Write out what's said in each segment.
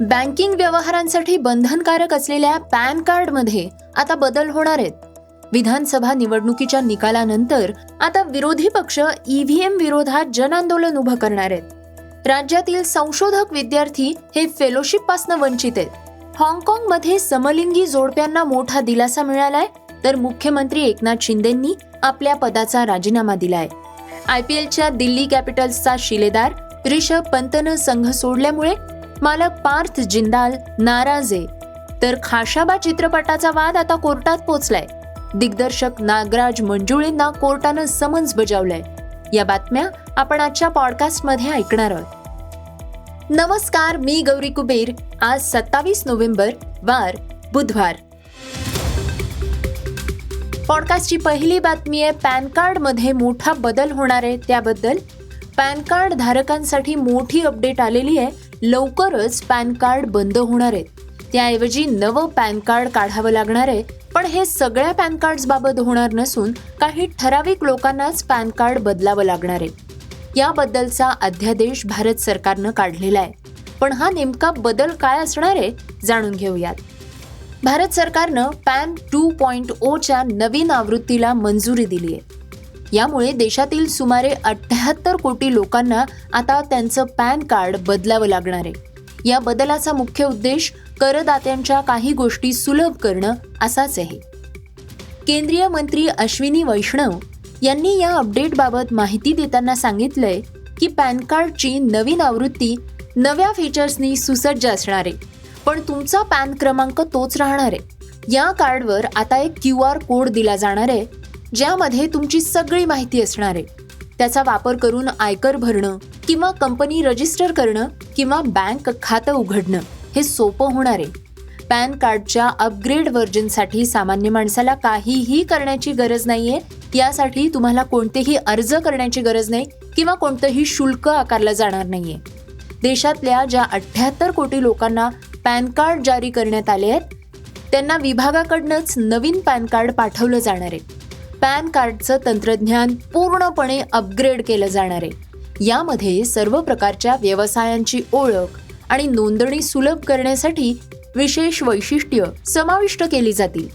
Banking व्यवहारांसाठी बंधनकारक असलेल्या पॅन कार्डमध्ये आता बदल होणार आहेत. विधानसभा निवडणुकीच्या निकालानंतर आता विरोधी पक्ष ईव्हीएम विरोधात जनआंदोलन उभं करणार आहेत. राज्यातील संशोधक विद्यार्थी हे फेलोशिपपासून वंचित आहेत. हाँगकाँगमध्ये समलिंगी जोडप्यांना मोठा दिलासा मिळालाय तर मुख्यमंत्री एकनाथ शिंदेंनी आपल्या पदाचा राजीनामा दिलाय. आय पी एलच्या दिल्ली कॅपिटल्सचा शिलेदार रिषभ पंतनं संघ सोडल्यामुळे मालक पार्थ जिंदाल नाराज आहे. तर खाशाबा चित्रपटाचा वाद आता कोर्टात पोचलाय. दिग्दर्शक नागराज मंजुळेंना कोर्टानं समन्स बजावलंय. या बातम्या आपण आजच्या पॉडकास्टमध्ये ऐकणार आहोत. नमस्कार मी गौरी कुबेर. आज सत्तावीस नोव्हेंबर वार बुधवार. पॉडकास्टची पहिली बातमी आहे पॅन कार्डमध्ये मोठा बदल होणार आहे त्याबद्दल. पॅन कार्ड धारकांसाठी मोठी अपडेट आलेली आहे. लवकरच पॅन कार्ड बंद होणार आहेत त्याऐवजी नवं पॅन कार्ड काढावं लागणार आहे. पण हे सगळ्या पॅन कार्ड्सबाबत होणार नसून काही ठराविक लोकांनाच पॅन कार्ड बदलावं लागणार आहे. याबद्दलचा अध्यादेश भारत सरकारनं काढलेला आहे. पण हा नेमका बदल काय असणार आहे जाणून घेऊयात. भारत सरकारनं पॅन टू पॉईंट ओच्या नवीन आवृत्तीला मंजुरी दिली आहे यामुळे देशातील सुमारे अठ्ठ्याहत्तर कोटी लोकांना आता त्यांचं पॅन कार्ड बदलावं लागणार आहे. या बदलाचा मुख्य उद्देश करदात्यांच्या काही गोष्टी सुलभ करणं असाच आहे. केंद्रीय मंत्री अश्विनी वैष्णव यांनी या अपडेटबाबत माहिती देताना सांगितलंय की पॅन कार्डची नवीन आवृत्ती नव्या फीचर्सनी सुसज्ज असणार आहे. पण तुमचा पॅन क्रमांक तोच राहणार आहे. या कार्डवर आता एक क्यू आर कोड दिला जाणार आहे. ज्यामध्ये तुमची सगळी माहिती असणार आहे. त्याचा वापर करून आयकर भरणं किंवा कंपनी रजिस्टर करणं किंवा बँक खातं उघडणं हे सोपं होणार आहे. पॅन कार्डच्या अपग्रेड व्हर्जनसाठी सामान्य माणसाला काहीही करण्याची गरज नाहीये. यासाठी तुम्हाला कोणतेही अर्ज करण्याची गरज नाही किंवा कोणतंही शुल्क आकारलं जाणार नाहीये. देशातल्या ज्या अठ्ठ्याहत्तर कोटी लोकांना पॅन कार्ड जारी करण्यात आले आहेत त्यांना विभागाकडनंच नवीन पॅन कार्ड पाठवलं जाणार आहे. पॅन कार्डचं तंत्रज्ञान पूर्णपणे अपग्रेड केलं जाणार आहे. यामध्ये सर्व प्रकारच्या व्यवसायांची ओळख आणि नोंदणी सुलभ करण्यासाठी विशेष वैशिष्ट्य समाविष्ट केली जातील.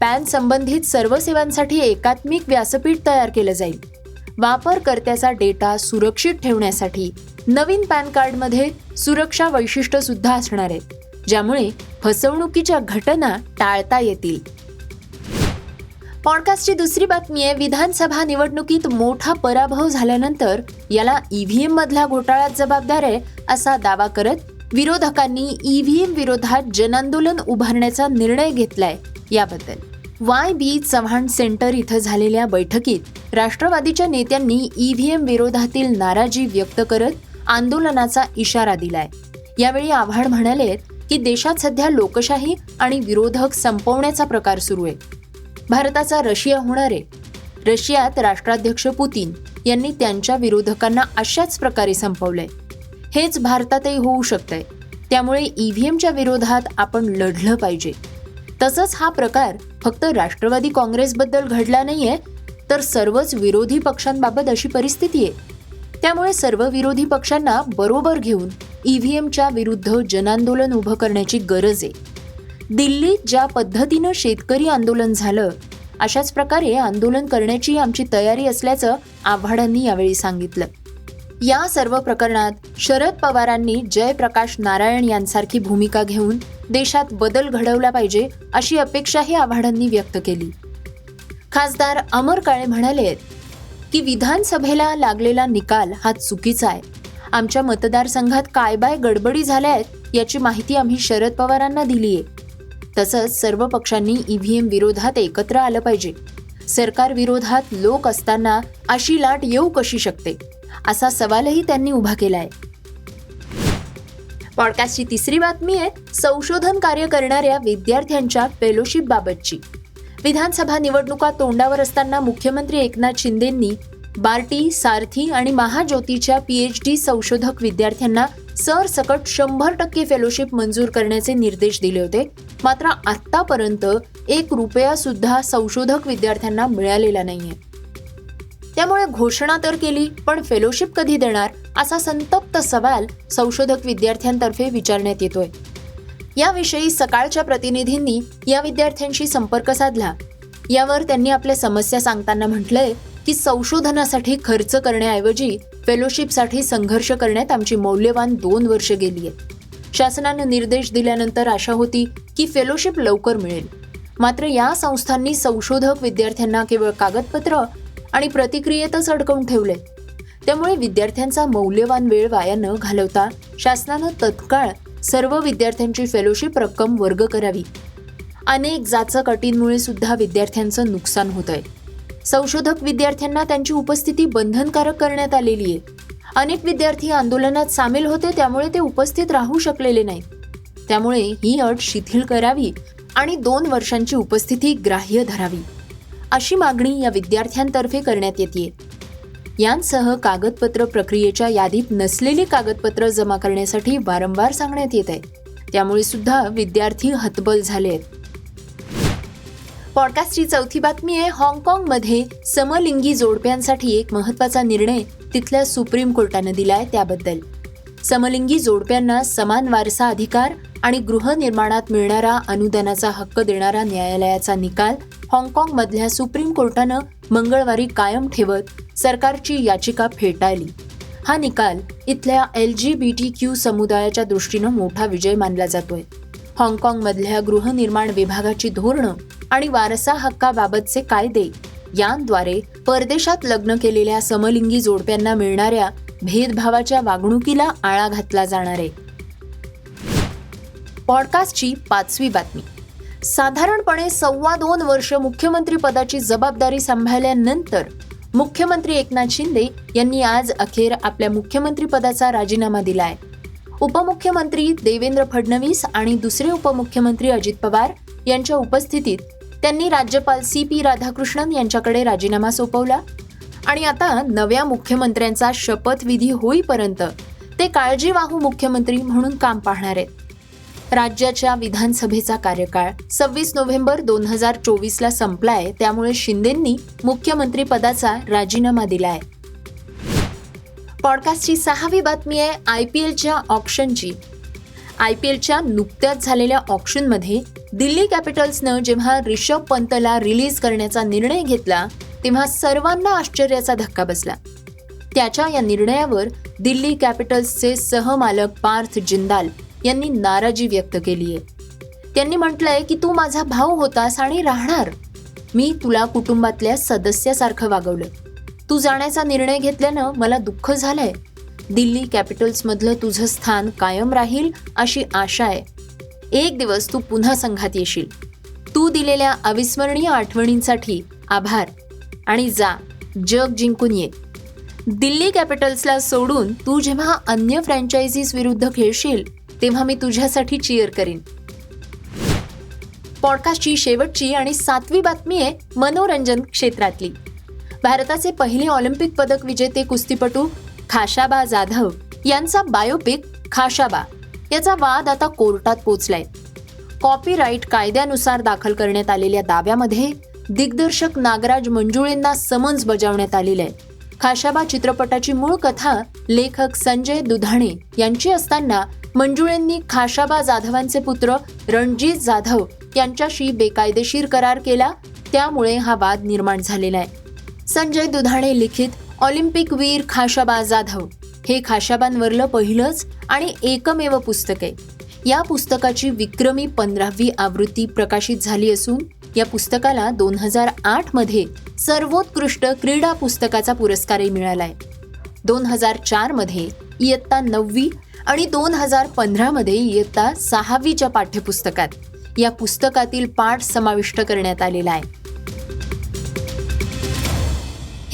पॅन संबंधित सर्व सेवांसाठी एकात्मिक व्यासपीठ तयार केलं जाईल. वापरकर्त्याचा डेटा सुरक्षित ठेवण्यासाठी नवीन पॅन कार्डमध्ये सुरक्षा वैशिष्ट्य सुद्धा असणार आहेत ज्यामुळे फसवणुकीच्या घटना टाळता येतील. पॉडकास्टची दुसरी बातमी आहे विधानसभा निवडणुकीत मोठा पराभव झाल्यानंतर याला ईव्हीएम मधला घोटाळा जबाबदार आहे असा दावा करत विरोधकांनी ईव्हीएम विरोधात जनआंदोलन उभारण्याचा निर्णय घेतलाय याबद्दल. वाय बी चव्हाण सेंटर इथं झालेल्या बैठकीत राष्ट्रवादीच्या नेत्यांनी ईव्हीएम विरोधातील नाराजी व्यक्त करत आंदोलनाचा इशारा दिलाय. यावेळी आव्हाड म्हणाले की देशात सध्या लोकशाही आणि विरोधक संपवण्याचा प्रकार सुरू आहे. भारताचा रशिया होणार. आहे रशियात राष्ट्राध्यक्ष पुतीन यांनी त्यांच्या विरोधकांना अशाच प्रकारे संपवलंय. हेच भारतातही होऊ शकतंय. त्यामुळे ईव्हीएमच्या विरोधात आपण लढलं पाहिजे. तसंच हा प्रकार फक्त राष्ट्रवादी काँग्रेसबद्दल घडला नाहीये तर सर्वच विरोधी पक्षांबाबत अशी परिस्थिती आहे. त्यामुळे सर्व विरोधी पक्षांना बरोबर घेऊन ईव्हीएमच्या विरुद्ध जनांदोलन उभं करण्याची गरज आहे. दिल्लीत ज्या पद्धतीनं शेतकरी आंदोलन झालं अशाच प्रकारे आंदोलन करण्याची आमची तयारी असल्याचं आव्हाडांनी यावेळी सांगितलं. या सर्व प्रकरणात शरद पवारांनी जयप्रकाश नारायण यांसारखी भूमिका घेऊन देशात बदल घडवला पाहिजे अशी अपेक्षाही आव्हाडांनी व्यक्त केली. खासदार अमर काळे म्हणाले की विधानसभेला लागलेला निकाल हा चुकीचा आहे. आमच्या मतदारसंघात काय बाय गडबडी झाल्या आहेत याची माहिती आम्ही शरद पवारांना दिली आहे तसंच सर्व पक्षांनी ईव्हीएम विरोधात एकत्र आलं पाहिजे. सरकार विरोधात लोक असताना अशी लाट येऊ कशी शकते? असा सवालही त्यांनी उभा केलाय. पॉडकास्टची तिसरी बातमी आहे संशोधन कार्य करणाऱ्या विद्यार्थ्यांच्या फेलोशिप बाबतची विधानसभा निवडणुका तोंडावर असताना मुख्यमंत्री एकनाथ शिंदेंनी बार्टी सारथी आणि महाज्योतीच्या पीएच डी संशोधक विद्यार्थ्यांना सरसकट शंभर टक्के फेलोशिप मंजूर करण्याचे निर्देश दिले होते. मात्र आतापर्यंत एक रुपया सुद्धा संशोधक विद्यार्थ्यांना मिळालेला नाहीये. त्यामुळे घोषणा तर केली पण फेलोशिप कधी देणार असा संतप्त सवाल संशोधक विद्यार्थ्यांतर्फे विचारण्यात येतोय. याविषयी सकाळच्या प्रतिनिधींनी या विद्यार्थ्यांशी संपर्क साधला. यावर त्यांनी आपल्या समस्या सांगताना म्हटलंय की संशोधनासाठी खर्च करण्याऐवजी फेलोशिपसाठी संघर्ष करण्यात आमची मौल्यवान दोन वर्ष गेली आहेत. शासनानं निर्देश दिल्यानंतर आशा होती की फेलोशिप लवकर मिळेल. मात्र या संस्थांनी संशोधक विद्यार्थ्यांना केवळ कागदपत्र आणि प्रतिक्रियेतच अडकवून ठेवले त्यामुळे विद्यार्थ्यांचा मौल्यवान वेळ वाया न घालवता शासनानं तत्काळ सर्व विद्यार्थ्यांची फेलोशिप रक्कम वर्ग करावी. अनेक जाचक अटींमुळे सुद्धा विद्यार्थ्यांचं नुकसान होत आहे संशोधक विद्यार्थ्यांना त्यांची उपस्थिती बंधनकारक करण्यात आलेली आहे. अनेक विद्यार्थी आंदोलनात सामील होते त्यामुळे ते उपस्थित राहू शकलेले नाहीत. त्यामुळे ही अट शिथिल करावी आणि दोन वर्षांची उपस्थिती ग्राह्य धरावी अशी मागणी या विद्यार्थ्यांतर्फे करण्यात येते. यांसह कागदपत्र प्रक्रियेच्या यादीत नसलेली कागदपत्र जमा करण्यासाठी वारंवार सांगण्यात येत आहे. त्यामुळे सुद्धा विद्यार्थी हतबल झाले आहेत. पॉडकास्टची चौथी बातमी आहे हाँगकाँगमध्ये समलिंगी जोडप्यांसाठी एक महत्त्वाचा निर्णय तिथल्या सुप्रीम कोर्टानं दिलाय त्याबद्दल. समलिंगी जोडप्यांना समान वारसा अधिकार आणि गृहनिर्माणात मिळणारा अनुदानाचा हक्क देणारा न्यायालयाचा निकाल हाँगकाँगमधल्या सुप्रीम कोर्टानं मंगळवारी कायम ठेवत सरकारची याचिका फेटाळली. हा निकाल इथल्या L G B T Q समुदायाच्या दृष्टीनं मोठा विजय मानला जातोय. हाँगकाँगमधल्या गृहनिर्माण विभागाची धोरणं आणि वारसा हक्काबाबतचे कायदे यांद्वारे परदेशात लग्न केलेल्या समलिंगी जोडप्यांना मिळणाऱ्या भेदभावाच्या वागणुकीला आळा घातला जाणार आहे. पॉडकास्टची पाचवी बातमी. साधारणपणे सव्वा दोन वर्ष मुख्यमंत्री पदाची जबाबदारी सांभाळल्यानंतर मुख्यमंत्री एकनाथ शिंदे यांनी आज अखेर आपल्या मुख्यमंत्री पदाचा राजीनामा दिलाय. उपमुख्यमंत्री देवेंद्र फडणवीस आणि दुसरे उपमुख्यमंत्री अजित पवार यांच्या उपस्थितीत त्यांनी राज्यपाल सी पी राधाकृष्णन यांच्याकडे राजीनामा सोपवला. आणि आता नव्या मुख्यमंत्र्यांचा शपथविधी होईपर्यंत ते काळजीवाहू मुख्यमंत्री म्हणून काम पाहणार आहेत. राज्याच्या विधानसभेचा कार्यकाळ सव्वीस नोव्हेंबर दोन हजार चोवीसला संपलाय त्यामुळे शिंदेंनी मुख्यमंत्री पदाचा राजीनामा दिलाय. पॉडकास्टची सहावी बातमी आहे आय पी एलच्या ऑप्शनची आय पी एलच्या नुकत्याच झालेल्या ऑप्शनमध्ये दिल्ली कॅपिटल्सनं जेव्हा रिषभ पंतला रिलीज करण्याचा निर्णय घेतला तेव्हा सर्वांना आश्चर्याचा धक्का बसला. त्याच्या या निर्णयावर दिल्ली कॅपिटल्सचे सहमालक पार्थ जिंदाल यांनी नाराजी व्यक्त केली आहे. त्यांनी म्हटलंय की तू माझा भाऊ होतास आणि राहणार. मी तुला कुटुंबातल्या सदस्यासारखं वागवलं. तू जाण्याचा निर्णय घेतल्यानं मला दुःख झालंय. दिल्ली कॅपिटल्समधलं तुझं स्थान कायम राहील अशी आशा आहे. एक दिवस तू पुन्हा संघात येशील. तू दिलेल्या अविस्मरणीय आठवणींसाठी आभार. आणि जा जग जिंकून ये. दिल्ली कॅपिटल्सला सोडून तू जेव्हा अन्य फ्रँचायझीज विरुद्ध खेळशील तेव्हा मी तुझ्यासाठी चिअर करीन. पॉडकास्टची शेवटची आणि सातवी बातमी आहे मनोरंजन क्षेत्रातली. भारताचे पहिले ऑलिम्पिक पदक विजेते कुस्तीपटू खाशाबा जाधव यांचा बायोपिक खाशाबा याचा वाद आता कोर्टात पोचलाय. कॉपीराईट कायद्यानुसार दाखल करण्यात आलेल्या दाव्यामध्ये दिग्दर्शक नागराज मंजुळेंना समन्स बजावण्यात आलेलं आहे खाशाबा चित्रपटाची मूळ कथा लेखक संजय दुधाणे यांची असताना मंजुळेंनी खाशाबा जाधवांचे पुत्र रणजित जाधव यांच्याशी बेकायदेशीर करार केला त्यामुळे हा वाद निर्माण झालेला आहे. संजय दुधाणे लिखित ऑलिम्पिक वीर खाशाबा जाधव. हे खाशाबांवरलं पहिलंच आणि एकमेव पुस्तक आहे. या पुस्तकाची विक्रमी पंधरावी आवृत्ती प्रकाशित झाली असून या पुस्तकाला दोन हजार आठमध्ये सर्वोत्कृष्ट क्रीडा पुस्तकाचा पुरस्कारही मिळाला आहे दोन हजार चारमध्ये इयत्ता नववी आणि दोन हजार पंधरामध्ये इयत्ता सहावीच्या पाठ्यपुस्तकात या पुस्तकातील पाठ समाविष्ट करण्यात आलेला आहे.